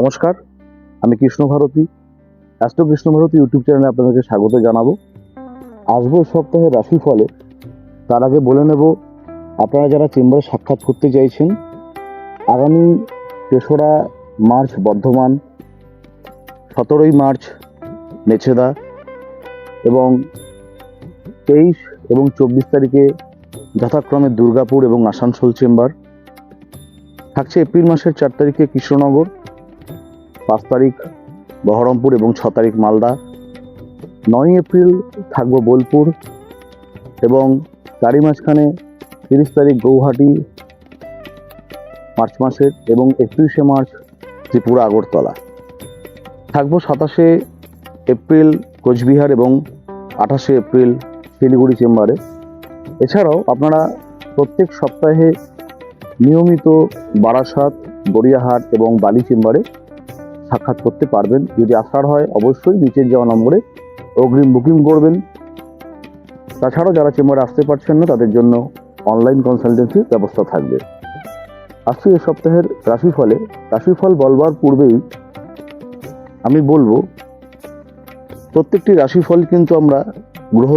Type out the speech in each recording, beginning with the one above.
নমস্কার, আমি Krishna Bharati. Astro Krishna Bharati YouTube চ্যানেলে আপনাদেরকে স্বাগত জানাব। আসব সপ্তাহে রাশিফলে। তার আগে বলে নেব, আপনারা যারা চেম্বারে সাক্ষাৎ করতে চাইছেন, আগামী তেসরা মার্চ বর্ধমান, সতেরোই মার্চ মেছেদা এবং তেইশ এবং চব্বিশ তারিখে যথাক্রমে দুর্গাপুর এবং আসানসোল চেম্বার। থাকছে এপ্রিল মাসের চার তারিখে কৃষ্ণনগর। পাঁচ তারিখ বহরমপুর এবং ছ তারিখ মালদা। নয় এপ্রিল থাকব বোলপুর এবং তারই মাঝখানে তিরিশ তারিখ গৌহাটি, মার্চ মাসের এবং একত্রিশে মার্চ ত্রিপুরা, আগরতলা। থাকব সাতাশে এপ্রিল কোচবিহার এবং আঠাশে এপ্রিল শিলিগুড়ি চেম্বারে। এছাড়াও আপনারা প্রত্যেক সপ্তাহে নিয়মিত বারাসাত, গড়িয়াহাট এবং বালি চেম্বারে সাক্ষাৎ করতে পারবেন। যদি আসার হয়, অবশ্যই নিচের যাওয়া নম্বরে অগ্রিম বুকিং করবেন। তাছাড়াও যারা চেম্বারে আসতে পারছেন না, তাদের জন্য অনলাইন কনসালটেন্সির ব্যবস্থা থাকবে। আসছি এ সপ্তাহের রাশিফলে, রাশিফল বলবার পূর্বেই আমি বলব, প্রত্যেকটি রাশিফল কিন্তু আমরা গ্রহ,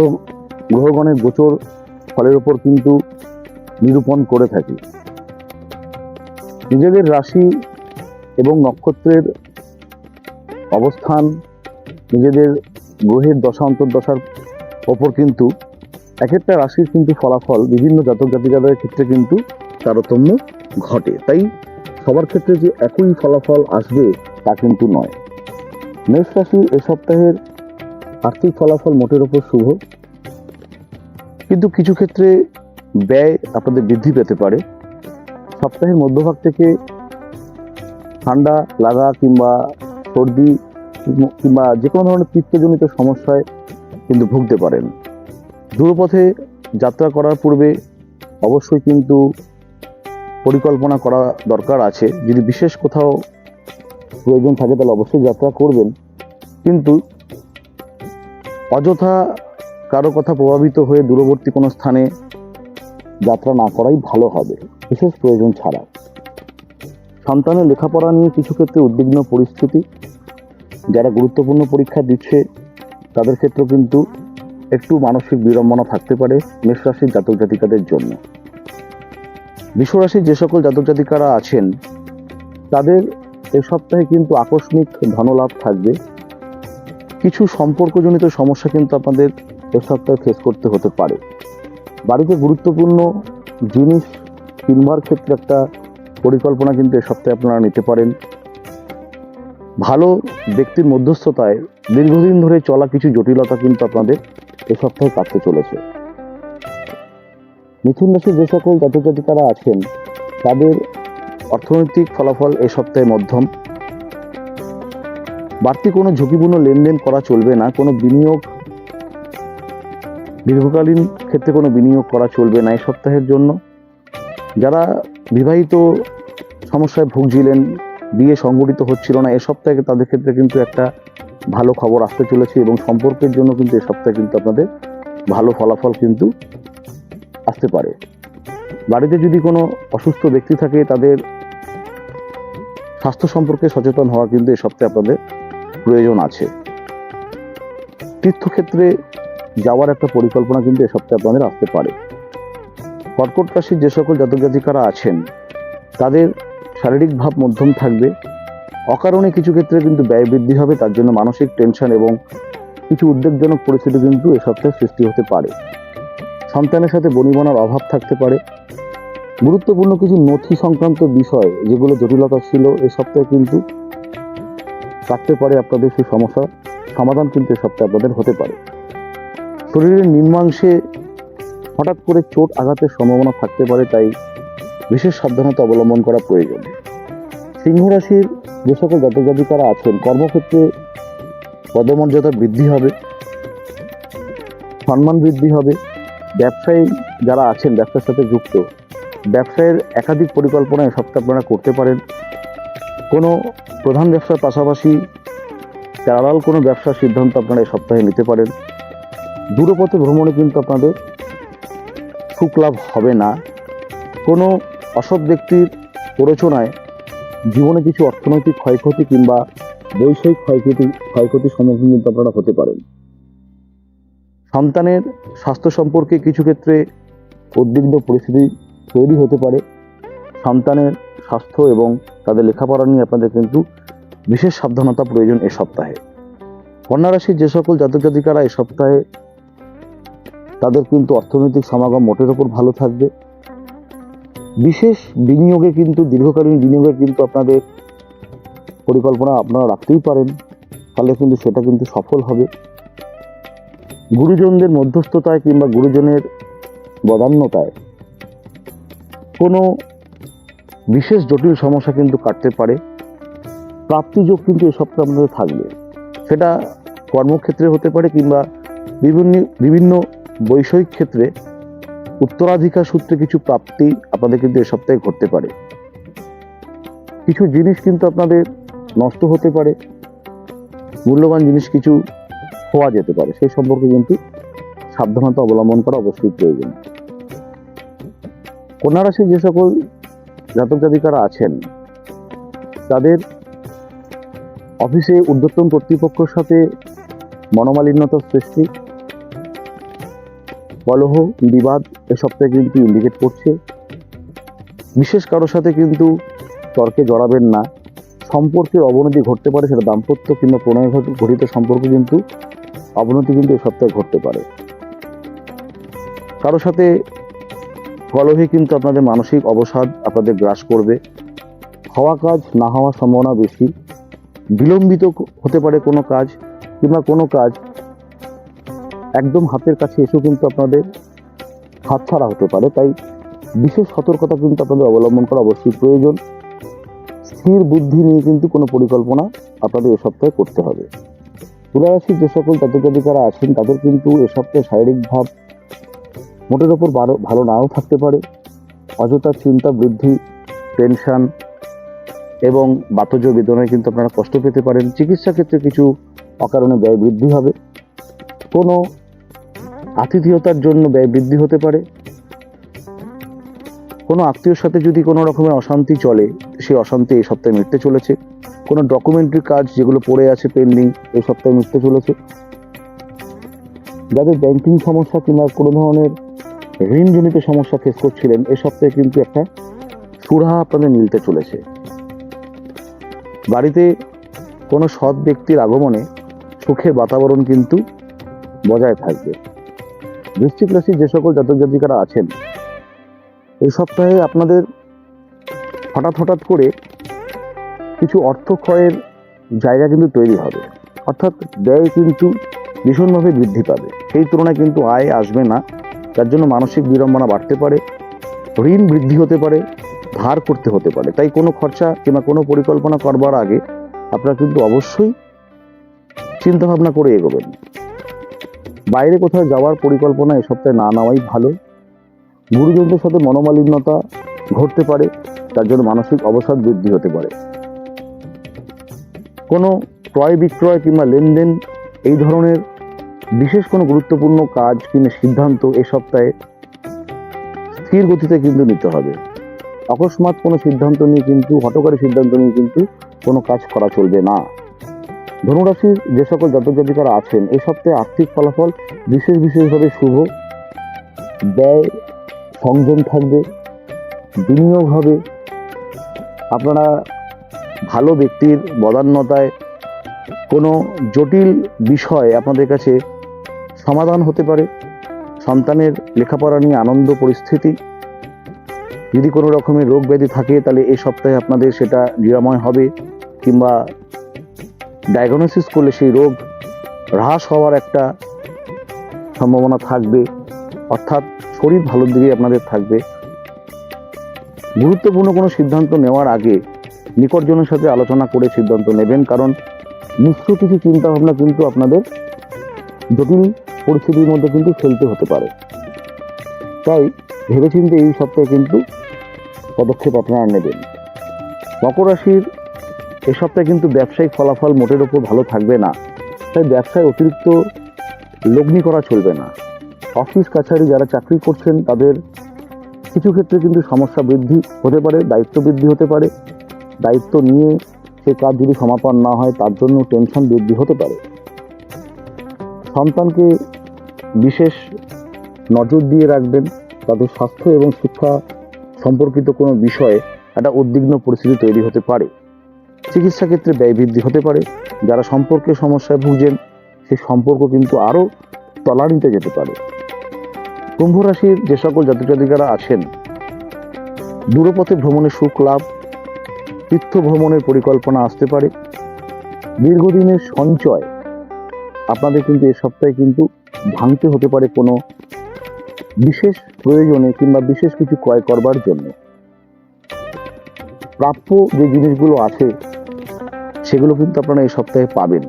গ্রহগণের গোচর ফলের ওপর কিন্তু নিরূপণ করে থাকি। নিজেদের রাশি এবং নক্ষত্রের অবস্থান নিজেদের গ্রহের দশা, অন্তর্দশার ওপর কিন্তু এক একটা রাশির কিন্তু ফলাফল বিভিন্ন জাতক জাতিকাদের ক্ষেত্রে কিন্তু তারতম্য ঘটে। তাই সবার ক্ষেত্রে যে একই ফলাফল আসবে তা কিন্তু নয়। মেষ রাশি এ সপ্তাহের আর্থিক ফলাফল মোটের ওপর শুভ। কিন্তু কিছু ক্ষেত্রে ব্যয় আপনাদের বৃদ্ধি পেতে পারে। সপ্তাহের মধ্যভাগ থেকে ঠান্ডা লাগা কিংবা সর্দি কিংবা যে কোনো ধরনের পিত্তজনিত সমস্যায় কিন্তু ভুগতে পারেন। দূরপথে যাত্রা করার পূর্বে অবশ্যই কিন্তু পরিকল্পনা করা দরকার আছে। যদি বিশেষ কোথাও প্রয়োজন থাকে তাহলে অবশ্যই যাত্রা করবেন। কিন্তু অযথা কারও কথা প্রভাবিত হয়ে দূরবর্তী কোনো স্থানে যাত্রা না করাই ভালো হবে। বিশেষ প্রয়োজন ছাড়া। সন্তানের লেখাপড়া নিয়ে কিছু ক্ষেত্রে উদ্বিগ্ন পরিস্থিতি, যারা গুরুত্বপূর্ণ পরীক্ষা দিচ্ছে, তাদের ক্ষেত্রে কিন্তু একটু মানসিক বিড়ম্বনা থাকতে পারে মেষ রাশির জাতক জাতিকাদের জন্য। বিশ্বরাশির যে সকল জাতক জাতিকারা আছেন, তাদের এ সপ্তাহে কিন্তু আকস্মিক ধনলাভ থাকবে। কিছু সম্পর্কজনিত সমস্যা কিন্তু আপনাদের এ সপ্তাহে ফেস করতে হতে পারে। বাড়িতে গুরুত্বপূর্ণ জিনিস কিনবার ক্ষেত্রে একটা পরিকল্পনা কিন্তু এ সপ্তাহে আপনারা নিতে পারেন। ভালো ব্যক্তির মধ্যস্থতায় দীর্ঘদিন ধরে চলা কিছু জটিলতা কিন্তু আপনাদের এ সপ্তাহে কাটতে চলেছে। মিথুন রাশির যে সকল জাতক জাতিকারা আছেন, তাদের অর্থনৈতিক ফলাফল এ সপ্তাহে মধ্যম। বাড়তি কোনো ঝুঁকিপূর্ণ লেনদেন করা চলবে না, কোনো বিনিয়োগ, দীর্ঘকালীন ক্ষেত্রে কোনো বিনিয়োগ করা চলবে না এই সপ্তাহের জন্য। যারা বিবাহিত সমস্যায় ভুগছিলেন, বিয়ে সংগঠিত হচ্ছিল না, এ সপ্তাহে তাদের ক্ষেত্রে কিন্তু একটা ভালো খবর আসতে চলেছে এবং সম্পর্কের জন্য কিন্তু এ সপ্তাহে কিন্তু আপনাদের ভালো ফলাফল কিন্তু আসতে পারে। বাড়িতে যদি কোনো অসুস্থ ব্যক্তি থাকে, তাদের স্বাস্থ্য সম্পর্কে সচেতন হওয়া কিন্তু এ সপ্তাহে আপনাদের প্রয়োজন আছে। তীর্থক্ষেত্রে যাওয়ার একটা পরিকল্পনা কিন্তু এ সপ্তাহে আপনাদের আসতে পারে। কর্কট রাশির যে সকল জাতক জাতিকারা আছেন, তাদের শারীরিক ভাব মধ্যম থাকবে। অকারণে কিছু ক্ষেত্রে কিন্তু ব্যয় বৃদ্ধি হবে, তার জন্য মানসিক টেনশন এবং কিছু উদ্বেগজনক পরিস্থিতি কিন্তু এ সপ্তাহে সৃষ্টি হতে পারে। সন্তানের সাথে বনিবনার অভাব থাকতে পারে। গুরুত্বপূর্ণ কিছু নথি সংক্রান্ত বিষয়, যেগুলো জটিলতা ছিল, এ সপ্তাহে কিন্তু থাকতে পারে আপনাদের সেই সমস্যা। সমাধান কিন্তু এ সপ্তাহে আপনাদের হতে পারে। শরীরের নিম্নাংশে হঠাৎ করে চোট আঘাতের সম্ভাবনা থাকতে পারে, তাই বিশেষ সাবধানতা অবলম্বন করা প্রয়োজন। সিংহ রাশির যে সকল জাতক জাতিকারা আছেন, কর্মক্ষেত্রে পদমর্যাদা বৃদ্ধি হবে, সম্মান বৃদ্ধি হবে। ব্যবসায়ী যারা আছেন, ব্যবসার সাথে যুক্ত, ব্যবসায়ের একাধিক পরিকল্পনা সপ্তাহে আপনারা করতে পারেন। কোনো প্রধান ব্যবসার পাশাপাশি প্যারালাল কোনো ব্যবসার সিদ্ধান্ত আপনারা এই সপ্তাহে নিতে পারেন। দূরপথে ভ্রমণে কিন্তু আপনাদের সুখ লাভ হবে না। কোনো অসৎ ব্যক্তির প্ররোচনায় জীবনে কিছু অর্থনৈতিক ক্ষয়ক্ষতি কিংবা বৈষয়িক ক্ষয়ক্ষতি ক্ষয়ক্ষতির সম্মুখীন কিন্তু আপনারা হতে পারেন। সন্তানের স্বাস্থ্য সম্পর্কে কিছু ক্ষেত্রে উদ্বিগ্ন পরিস্থিতি তৈরি হতে পারে। সন্তানের স্বাস্থ্য এবং তাদের লেখাপড়া নিয়ে আপনাদের কিন্তু বিশেষ সাবধানতা প্রয়োজন এ সপ্তাহে। কন্যা রাশির যে সকল জাতক জাতিকারা এ সপ্তাহে তাদের কিন্তু অর্থনৈতিক সমাগম মোটের ওপর ভালো থাকবে। বিশেষ বিনিয়োগে কিন্তু, দীর্ঘকালীন বিনিয়োগে কিন্তু আপনাদের পরিকল্পনা আপনারা রাখতেই পারেন তাহলে কিন্তু সেটা কিন্তু সফল হবে। গুরুজনদের মধ্যস্থতায় কিংবা গুরুজনের বদান্যতায় কোনো বিশেষ জটিল সমস্যা কিন্তু কাটতে পারে। প্রাপ্তিযোগ কিন্তু এ সপ্তাহে আপনাদের থাকবে। সেটা কর্মক্ষেত্রে হতে পারে কিংবা বিভিন্ন বিভিন্ন বৈষয়িক ক্ষেত্রে উত্তরাধিকার সূত্রে কিছু প্রাপ্তি আপনাদের কিন্তু এ সপ্তাহে ঘটতে পারে। কিছু জিনিস কিন্তু আপনাদের নষ্ট হতে পারে, মূল্যবান জিনিস কিছু খোয়া যেতে পারে, সেই সম্পর্কে কিন্তু সাবধানতা অবলম্বন করা অবশ্যই প্রয়োজন। কন্যা রাশির যে সকল জাতক জাতিকারা আছেন, তাদের অফিসে ঊর্ধ্বতন কর্তৃপক্ষের সাথে মনোমালিন্যতার সৃষ্টি কলহ বিবাদ এ সপ্তাহে কিন্তু ইন্ডিকেট করছে। বিশেষ কারোর সাথে কিন্তু তর্কে জড়াবেন না। সম্পর্কের অবনতি ঘটতে পারে সেটা দাম্পত্য কিংবা প্রণয় ঘট- ঘটিত সম্পর্ক কিন্তু অবনতি কিন্তু এ সপ্তাহে ঘটতে পারে। কারোর সাথে কলহে কিন্তু আপনাদের মানসিক অবসাদ আপনাদের গ্রাস করবে। হওয়া কাজ না হওয়ার সম্ভাবনা বেশি। বিলম্বিত হতে পারে কোনো কাজ কিংবা কোনো কাজ একদম হাতের কাছে এসেও কিন্তু আপনাদের হাতছাড়া হতে পারে। তাই বিশেষ সতর্কতা কিন্তু আপনাদের অবলম্বন করা অবশ্যই প্রয়োজন। স্থির বুদ্ধি নিয়ে কিন্তু কোনো পরিকল্পনা আপনাদের এ সপ্তাহে করতে হবে। তুলারাশির যে সকল জাতক জাতিকারা আছেন, তাদের কিন্তু এ সপ্তাহে শারীরিক ভাব মোটের ওপর ভালো নাও থাকতে পারে। অযথা চিন্তা, বৃদ্ধি, টেনশন এবং বাতজ বেদনায় কিন্তু আপনারা কষ্ট পেতে পারেন। চিকিৎসা ক্ষেত্রে কিছু অকারণে ব্যয় বৃদ্ধি হবে। কোনো আতিথেয়তার জন্য ব্যয় বৃদ্ধি হতে পারে। কোনো আত্মীয়র সাথে যদি কোনো রকমের অশান্তি চলে সেই অশান্তি এই সপ্তাহে মিটতে চলেছে। কোনো ডকুমেন্টারি কাজ যেগুলো পড়ে আছে পেন্ডিং এই সপ্তাহে মিটতে চলেছে। যাদের ব্যাংকিং সমস্যা কিংবা কোনো ধরনের ঋণজনিত সমস্যা ফেস করছিলেন, এ সপ্তাহে কিন্তু একটা সুরাহা আপনাদের মিলতে চলেছে। বাড়িতে কোনো সৎ ব্যক্তির আগমনে সুখের বাতাবরণ কিন্তু বজায় থাকবে। বৃশ্চিক রাশির যে সকল জাতক জাতিকারা আছেন, এই সপ্তাহে আপনাদের হঠাৎ হঠাৎ করে কিছু অর্থ ক্ষয়ের জায়গা কিন্তু তৈরি হবে। অর্থাৎ ব্যয় কিন্তু ভীষণভাবে বৃদ্ধি পাবে। সেই তুলনায় কিন্তু আয় আসবে না, যার জন্য মানসিক বিড়ম্বনা বাড়তে পারে, ঋণ বৃদ্ধি হতে পারে, ধার করতে হতে পারে। তাই কোনো খরচা কিংবা কোনো পরিকল্পনা করবার আগে আপনারা কিন্তু অবশ্যই চিন্তাভাবনা করে এগোবেন। বাইরে কোথাও যাওয়ার পরিকল্পনা এ সপ্তাহে না নেওয়াই ভালো। গুরুজনদের সাথে মনোমালিন্যতা ঘটতে পারে, তার জন্য মানসিক অবসাদ বৃদ্ধি হতে পারে। কোনো ক্রয় বিক্রয় কিংবা লেনদেন এই ধরনের বিশেষ কোনো গুরুত্বপূর্ণ কাজ কিংবা সিদ্ধান্ত এ সপ্তাহে স্থির গতিতে কিন্তু নিতে হবে। অকস্মাৎ কোনো সিদ্ধান্ত নিয়ে কিন্তু হটকারী সিদ্ধান্ত নিয়ে কিন্তু কোনো কাজ করা চলবে না। ধনুরাশির যে সকল জাতক জাতিকারা আছেন এই সপ্তাহে আর্থিক ফলাফল বিশেষ বিশেষভাবে শুভ। ব্যয় সংযম থাকবে। বিনিয়োগ হবে আপনারা ভালো ব্যক্তির বদান্যতায় কোনো জটিল বিষয় আপনাদের কাছে সমাধান হতে পারে। সন্তানের লেখাপড়া নিয়ে আনন্দ, পরিস্থিতি। যদি কোনো রকমের রোগ ব্যাধি থাকে, তাহলে এই সপ্তাহে আপনাদের সেটা নিরাময় হবে কিংবা ডায়াগনোসিস করলে সেই রোগ হ্রাস হওয়ার একটা সম্ভাবনা থাকবে। অর্থাৎ শরীর ভালোর দিকেই আপনাদের থাকবে। গুরুত্বপূর্ণ কোনো সিদ্ধান্ত নেওয়ার আগে নিকটজনের সাথে আলোচনা করে সিদ্ধান্ত নেবেন। কারণ মিশ্র কিছু চিন্তাভাবনা কিন্তু আপনাদের জটিল পরিস্থিতির মধ্যে কিন্তু ফেলতে হতে পারে। তাই ভেবেচিন্তে এই সপ্তাহে কিন্তু পদক্ষেপ আপনারা নেবেন। মকর রাশির এ সপ্তাহে কিন্তু ব্যবসায়িক ফলাফল মোটের ওপর ভালো থাকবে না। তাই ব্যবসায় অতিরিক্ত লগ্নি করা চলবে না। অফিস কাছারি যারা চাকরি করছেন, তাদের কিছু ক্ষেত্রে কিন্তু সমস্যা বৃদ্ধি হতে পারে, দায়িত্ব বৃদ্ধি হতে পারে। দায়িত্ব নিয়ে সে কাজ যদি সমাপন না হয়, তার জন্য টেনশন বৃদ্ধি হতে পারে। সন্তানকে বিশেষ নজর দিয়ে রাখবেন, তাদের স্বাস্থ্য এবং শিক্ষা সম্পর্কিত কোনো বিষয়ে একটা উদ্বিগ্ন পরিস্থিতি তৈরি হতে পারে। চিকিৎসা ক্ষেত্রে ব্যয় বৃদ্ধি হতে পারে। যারা সম্পর্কের সমস্যায় ভুগছেন, সেই সম্পর্ক কিন্তু আরও তলানিতে যেতে পারে। কুম্ভ রাশির যে সকল জাতক জাতিকারা আছেন, দূরপথে ভ্রমণের সুখ লাভ, তীর্থ ভ্রমণের পরিকল্পনা আসতে পারে। দীর্ঘদিনের সঞ্চয় আপনাদের কিন্তু এ সপ্তাহে কিন্তু ভাঙতে হতে পারে কোনো বিশেষ প্রয়োজনে কিংবা বিশেষ কিছু ক্রয় করবার জন্য। প্রাপ্য যে জিনিসগুলো আছে সেগুলো কিন্তু আপনারা এই সপ্তাহে পাবেন।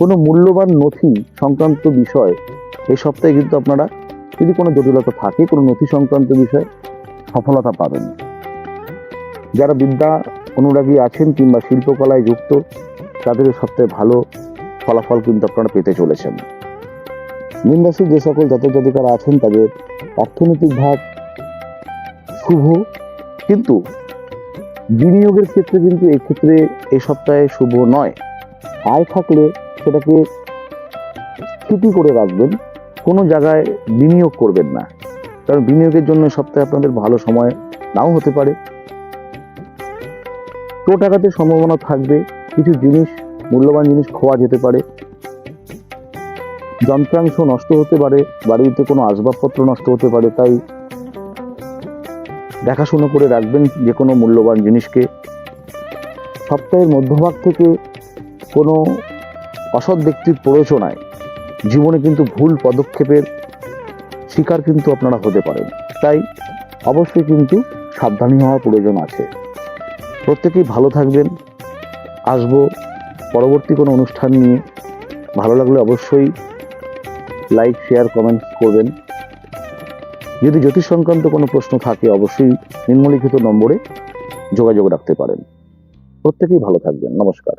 কোনো মূল্যবান নথি সংক্রান্ত বিষয় এই সপ্তাহে কিন্তু আপনারা যদি কোনো জটিলতা থাকে, কোনো নথি সংক্রান্ত বিষয়ে সফলতা পাবেন। যারা বিদ্যা অনুরাগী আছেন কিংবা শিল্পকলায় যুক্ত, তাদের সপ্তাহে ভালো ফলাফল কিন্তু আপনারা পেতে চলেছেন। মীন যে সকল জাতক জাতিকারা আছেন, তাদের অর্থনৈতিক ভাব শুভ, কিন্তু বিনিয়োগের ক্ষেত্রে কিন্তু এই ক্ষেত্রে এই সপ্তাহে শুভ নয়। আয় থাকলে সেটাকে স্থিতি করে রাখবেন, কোনো জায়গায় বিনিয়োগ করবেন না। কারণ বিনিয়োগের জন্য সপ্তাহে আপনাদের ভালো সময় নাও হতে পারে। টোট আঘাতের সম্ভাবনা থাকবে, কিছু জিনিস, মূল্যবান জিনিস খোয়া যেতে পারে। যন্ত্রাংশ নষ্ট হতে পারে, বাড়িতে কোনো আসবাবপত্র নষ্ট হতে পারে, তাই দেখাশোনা করে রাখবেন যে কোনো মূল্যবান জিনিসকে। সপ্তাহের মধ্যভাগ থেকে কোনো অসৎ ব্যক্তির প্ররোচনায় জীবনে কিন্তু ভুল পদক্ষেপের শিকার কিন্তু আপনারা হতে পারেন। তাই অবশ্যই কিন্তু সাবধানী হওয়ার প্রয়োজন আছে। প্রত্যেকেই ভালো থাকবেন। আসব পরবর্তী কোনো অনুষ্ঠান নিয়ে। ভালো লাগলে অবশ্যই লাইক, শেয়ার কমেন্ট করবেন। যদি জ্যোতিষ সংক্রান্ত কোনো প্রশ্ন থাকে, অবশ্যই নিম্নলিখিত নম্বরে যোগাযোগ রাখতে পারেন। প্রত্যেকেই ভালো থাকবেন। নমস্কার।